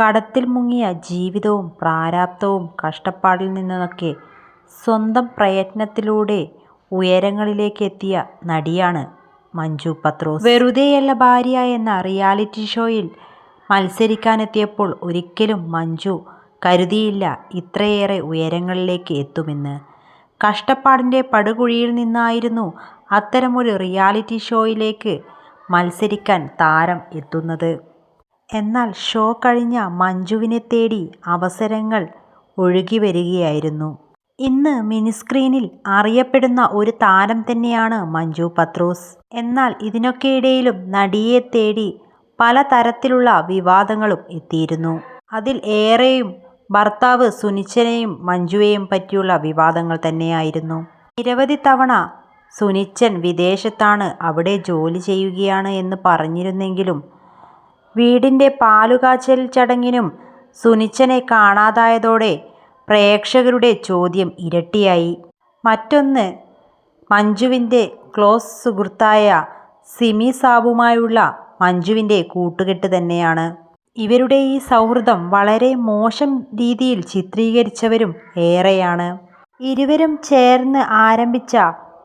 കടത്തിൽ മുങ്ങിയ ജീവിതവും പ്രാരാബ്ധവും കഷ്ടപ്പാടിൽ നിന്നൊക്കെ സ്വന്തം പ്രയത്നത്തിലൂടെ ഉയരങ്ങളിലേക്ക് എത്തിയ നടിയാണ് മഞ്ജു പത്രോസ്. വെറുതെയല്ല ഭാര്യ എന്ന റിയാലിറ്റി ഷോയിൽ മത്സരിക്കാനെത്തിയപ്പോൾ ഒരിക്കലും മഞ്ജു കരുതിയില്ല ഇത്രയേറെ ഉയരങ്ങളിലേക്ക് എത്തുമെന്ന്. കഷ്ടപ്പാടിന്റെ പടുകുഴിയിൽ നിന്നായിരുന്നു അത്തരമൊരു റിയാലിറ്റി ഷോയിലേക്ക് മത്സരിക്കാൻ താരം എത്തുന്നത്. എന്നാൽ ഷോ കഴിഞ്ഞ മഞ്ജുവിനെ തേടി അവസരങ്ങൾ ഒഴുകിവരികയായിരുന്നു. ഇന്ന് മിനിസ്ക്രീനിൽ അറിയപ്പെടുന്ന ഒരു താരം തന്നെയാണ് മഞ്ജു പത്രോസ്. എന്നാൽ ഇതിനൊക്കെയിടയിലും നടിയെ തേടി പലതരത്തിലുള്ള വിവാദങ്ങളും എത്തിയിരുന്നു. അതിൽ ഏറെയും ഭർത്താവ് സുനിച്ചനെയും മഞ്ജുവെയും പറ്റിയുള്ള വിവാദങ്ങൾ തന്നെയായിരുന്നു. നിരവധി തവണ സുനിച്ചൻ വിദേശത്താണ് അവിടെ ജോലി ചെയ്യുകയാണ് എന്ന് പറഞ്ഞിരുന്നെങ്കിലും വീടിന്റെ പാലുകാച്ചൽ ചടങ്ങിനും സുനിച്ചനെ കാണാതായതോടെ പ്രേക്ഷകരുടെ ചോദ്യം ഇരട്ടിയായി. മറ്റൊന്ന് മഞ്ജുവിന്റെ ക്ലോസ് സുഹൃത്തായ സിമി സാബുമായുള്ള മഞ്ജുവിന്റെ കൂട്ടുകെട്ട് തന്നെയാണ്. ഇവരുടെ ഈ സൗഹൃദം വളരെ മോശം രീതിയിൽ ചിത്രീകരിച്ചവരും ഏറെയാണ്. ഇരുവരും ചേർന്ന് ആരംഭിച്ച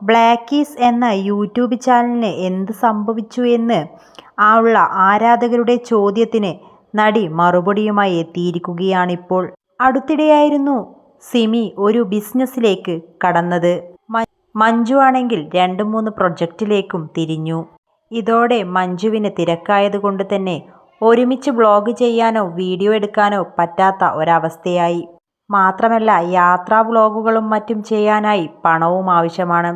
ബ്ലാക്കീസ് എന്ന യൂട്യൂബ് ചാനലിന് എന്ത് സംഭവിച്ചു എന്ന് ഉള്ള ആരാധകരുടെ ചോദ്യത്തിന് നടി മറുപടിയുമായി എത്തിയിരിക്കുകയാണിപ്പോൾ. അടുത്തിടെയായിരുന്നു സിമി ഒരു ബിസിനസ്സിലേക്ക് കടന്നത്. മഞ്ജു ആണെങ്കിൽ രണ്ട് മൂന്ന് പ്രൊജക്റ്റിലേക്കും തിരിഞ്ഞു. ഇതോടെ മഞ്ജുവിന് തിരക്കായതുകൊണ്ട് തന്നെ ഒരുമിച്ച് ബ്ലോഗ് ചെയ്യാനോ വീഡിയോ എടുക്കാനോ പറ്റാത്ത ഒരവസ്ഥയായി. മാത്രമല്ല യാത്രാ വ്ളോഗുകളും മറ്റും ചെയ്യാനായി പണവും ആവശ്യമാണ്.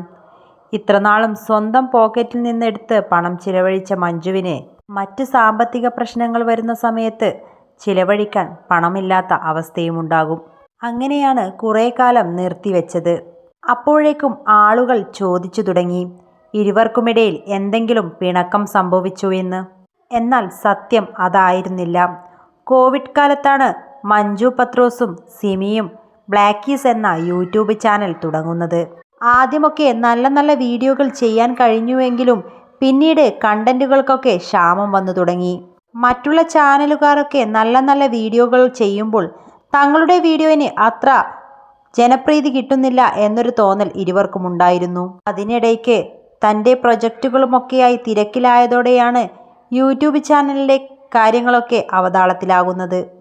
ഇത്രനാളും സ്വന്തം പോക്കറ്റിൽ നിന്നെടുത്ത് പണം ചിലവഴിച്ച മഞ്ജുവിന് മറ്റ് സാമ്പത്തിക പ്രശ്നങ്ങൾ വരുന്ന സമയത്ത് ചിലവഴിക്കാൻ പണമില്ലാത്ത അവസ്ഥയുമുണ്ടാകും. അങ്ങനെയാണ് കുറേ കാലം നിർത്തിവെച്ചത്. അപ്പോഴേക്കും ആളുകൾ ചോദിച്ചു തുടങ്ങി ഇരുവർക്കുമിടയിൽ എന്തെങ്കിലും പിണക്കം സംഭവിച്ചു എന്ന്. എന്നാൽ സത്യം അതായിരുന്നില്ല. കോവിഡ് കാലത്താണ് മഞ്ജു പത്രോസും സിമിയും ബ്ലാക്കീസ് എന്ന യൂട്യൂബ് ചാനൽ തുടങ്ങുന്നത്. ആദ്യമൊക്കെ നല്ല നല്ല വീഡിയോകൾ ചെയ്യാൻ കഴിഞ്ഞുവെങ്കിലും പിന്നീട് കണ്ടന്റുകൾക്കൊക്കെ ക്ഷാമം വന്നു തുടങ്ങി. മറ്റുള്ള ചാനലുകാരൊക്കെ നല്ല നല്ല വീഡിയോകൾ ചെയ്യുമ്പോൾ തങ്ങളുടെ വീഡിയോയിന് അത്ര ജനപ്രീതി കിട്ടുന്നില്ല എന്നൊരു തോന്നൽ ഇരുവർക്കുമുണ്ടായിരുന്നു. അതിനിടയ്ക്ക് തന്റെ പ്രൊജക്റ്റുകളുമൊക്കെയായി തിരക്കിലായതോടെയാണ് യൂട്യൂബ് ചാനലിലെ കാര്യങ്ങളൊക്കെ അവതാളത്തിലാകുന്നത്.